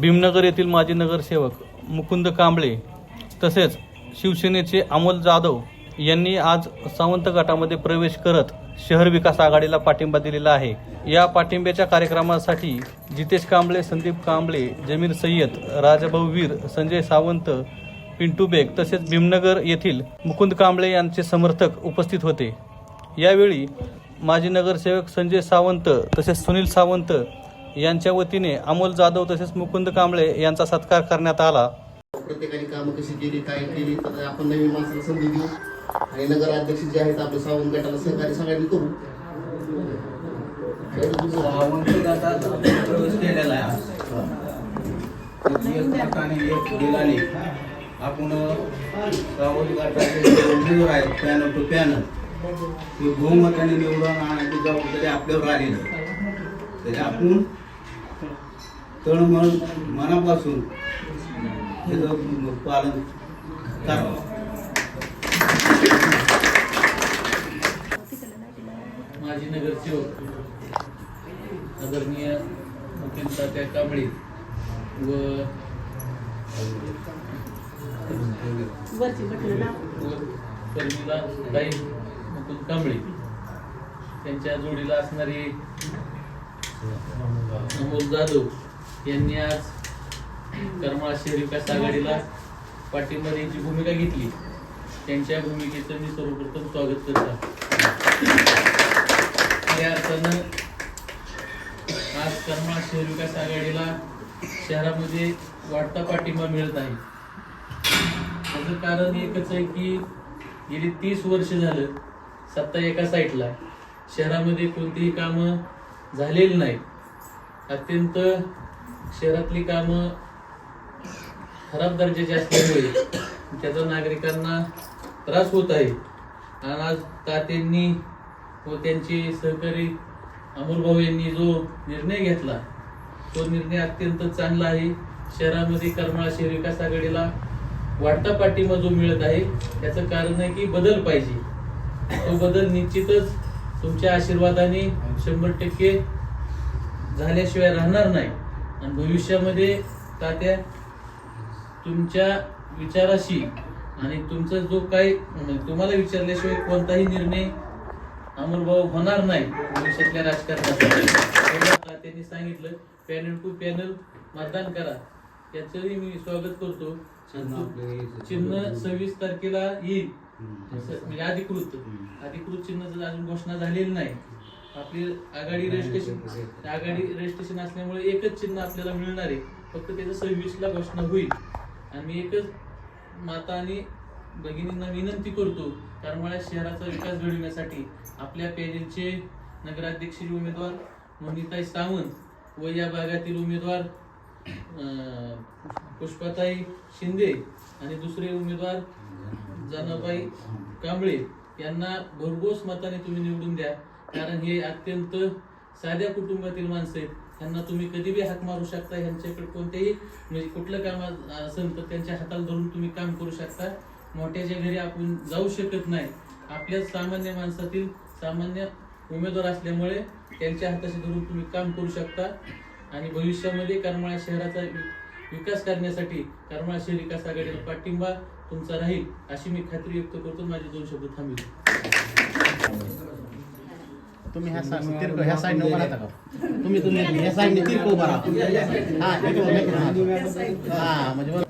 भीमनगर येथील माजी नगरसेवक मुकुंद कांबळे तसेच शिवसेनेचे अमोल जाधव यांनी आज सावंत गटामध्ये प्रवेश करत शहर विकास आघाडीला पाठिंबा दिलेला आहे. या पाठिंब्याच्या कार्यक्रमासाठी जितेश कांबळे संदीप कांबळे जमीर सय्यद राजाभाऊ वीर संजय सावंत पिंटू बेग तसेच भीमनगर येथील मुकुंद कांबळे यांचे समर्थक उपस्थित होते. यावेळी माजी नगरसेवक संजय सावंत तसेच सुनील सावंत यांच्या वतीने अमोल जाधव तसेच मुकुंद कांबळे यांचा सत्कार करण्यात आला. प्रत्येकाने कामं कशी केली काय केली तर आपण नवीन माणसाला संधी देऊ. आणि नगर अध्यक्ष जे आहेत आपले सावंत गटाला सहकार्य सगळ्यांनी करू. सावंत गटात प्रवेश केलेला आहे. एक ठिकाणी एक दिलाने आपण सावंत गटाचे उमेदवार आहेत पॅनल टू पॅनल ते बहुमताने निवडून आणायची जबाबदारी आपल्यावर आलेली तरी आपण तळमळ मनापासून त्याचं पालन करावं माजी नगरसेवक आदरणीय तात्या कांबळे व व कर्मिला ताई मुकुंद कांबळे त्यांच्या जोडीला असणारे अमोल जाधव यांनी आज करमाळा शहरी विकास आघाडीला पाठिंबा यांची भूमिका घेतली. त्यांच्या भूमिकेचं मी सर्वप्रथम स्वागत करतो. या अर्थानं आज करमाळा शहर विकास आघाडीला शहरामध्ये वाढता पाठिंबा मिळत आहे. त्याचं कारण एकच आहे की गेली तीस वर्ष झालं सत्ता एका साईडला शहरामध्ये कोणतीही कामं झालेली नाहीत अत्यंत शहरातली कामं खराब दर्जाची असल्यामुळे त्याचा नागरिकांना त्रास होत आहे. आणि आज तात्यांनी व त्यांचे सहकारी अमोलभाऊ यांनी जो निर्णय घेतला तो निर्णय अत्यंत चांगला आहे. शहरामध्ये करमाळा शहर विकास आघाडीला वाढता पाठिंबा जो मिळत आहे त्याचं कारण आहे की बदल पाहिजे. तो बदल निश्चितच तुमच्या आशीर्वादाने शंभर टक्के झाल्याशिवाय राहणार नाही. आणि भविष्यामध्ये तात्या तुमच्या विचाराशी आणि तुमचा जो काही तुम्हाला विचारल्याशिवाय कोणताही निर्णय अमोलभाऊ होणार नाही भविष्यातल्या राजकारणात त्यांनी सांगितलं पॅनल टू पॅनल मतदान करा. याचंही मी स्वागत करतो. चिन्ह सव्वीस तारखेला येईल. म्हणजे अधिकृत. अधिकृत चिन्हाचं अजून घोषणा झालेली नाही. आपली आघाडी रजिस्ट्रेशन आघाडी रजिस्ट्रेशन असल्यामुळे एकच चिन्ह आपल्याला मिळणार आहे. फक्त त्याचं सव्वीस ला घोषणा होईल. आणि मी एकच माता आणि भगिनींना विनंती करतो करमाळा शहराचा विकास घडविण्यासाठी आपल्या पॅनेलचे नगराध्यक्ष उमेदवार मोनिताई सावंत व या भागातील उमेदवार पुष्पाताई शिंदे आणि दुसरे उमेदवार जनाबाई कांबळे यांना भरघोस मताने तुम्ही निवडून द्या. कारण हे अत्यंत साध्या कुटुंबातील माणसं आहेत. त्यांना तुम्ही कधी बी हाक मारू शकता. ह्यांच्याकडे कोणतेही म्हणजे कुठलं काम असेल तर त्यांच्या हाताला धरून तुम्ही काम करू शकता. मोठ्याच्या घरी आपण जाऊ शकत नाही. आपल्या सामान्य माणसातील सामान्य उमेदवार असल्यामुळे त्यांच्या हाताशी धरून तुम्ही काम करू शकता. आणि भविष्यामध्ये करमाळा शहराचा विकास करण्यासाठी करमाळा शहर विकास आघाडीला पाठिंबा तुमचा राहील अशी मी खात्री व्यक्त करतो माझे दोन शब्द थांबविले तुम्ही ह्या साईड तिरकं ह्या साईडने उभा राहता का तुम्ही तुम्ही ह्या साईडने तिरकं उभा राहा हा हा. हा म्हणजे.